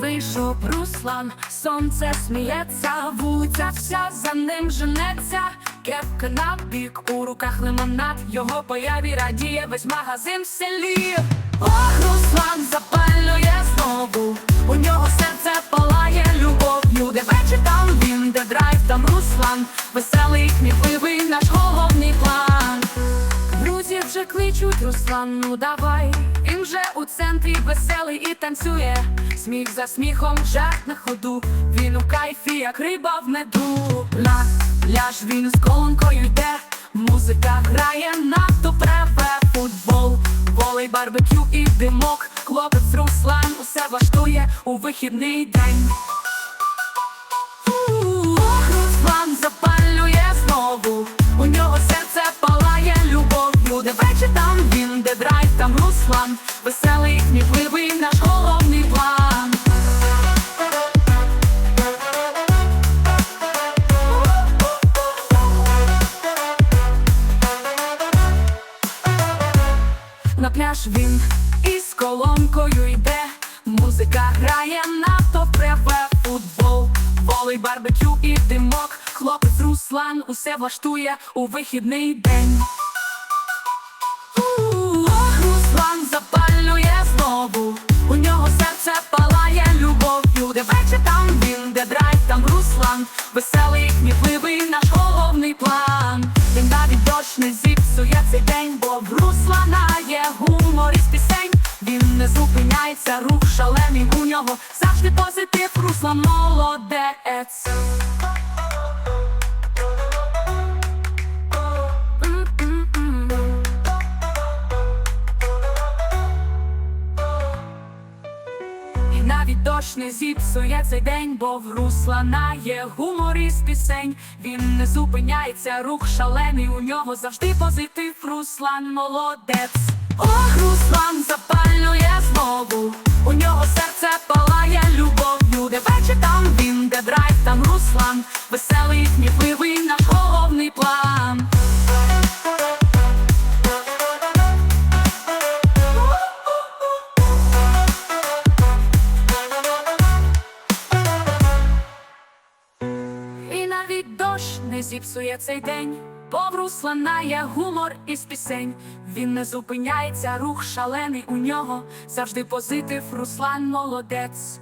Вийшов Руслан, сонце сміється, вулиця вся за ним женеться. Кепка на бік, у руках лимонад, його появі радіє весь магазин в селі. Ох, Руслан запалює знову, у нього серце палає любов'ю. Де вечір там він, де драйв, там Руслан, веселий, кмітливий наш головний план. Друзі вже кличуть Руслан, ну давай. Він вже у центрі веселий і танцює. Сміх за сміхом, жарт на ходу. Він у кайфі, як риба в меду. На пляж він з колонкою йде. Музика грає, надто преве футбол, волей, барбекю і димок. Хлопець Руслан усе влаштує у вихідний день. Ох, Руслан запалює знову. У нього серце палає любов'ю. Де вечір там він, де драйв, там Руслан. Веселий, кмітливий наш головний пляж він із колонкою йде. Музика грає, надто преве футбол, волей, барбекю і димок. Хлопець Руслан усе влаштує у вихідний день. Ох, Руслан запалює знову. У нього серце палає любов'ю. Де вечір там він, де драйв, там Руслан. Веселий, кмітливий наш головний план. Дощ зіпсує цей день, бо в Руслана є гумор із пісень. Він не зупиняється, рух шалений у нього. Завжди позитив, Руслан молодець. Навіть дощ не зіпсує цей день, бо в Руслана є гумор із пісень. Він не зупиняється, рух шалений, у нього завжди позитив, Руслан молодець. Ох, Руслан запалює знову. У нього серце палає любов'ю. Де вечір там він, де драйв, там Руслан. Веселий, кмітливий зіпсує цей день, бо в Руслана є гумор із пісень. Він не зупиняється, рух шалений у нього, завжди позитив, Руслан молодець.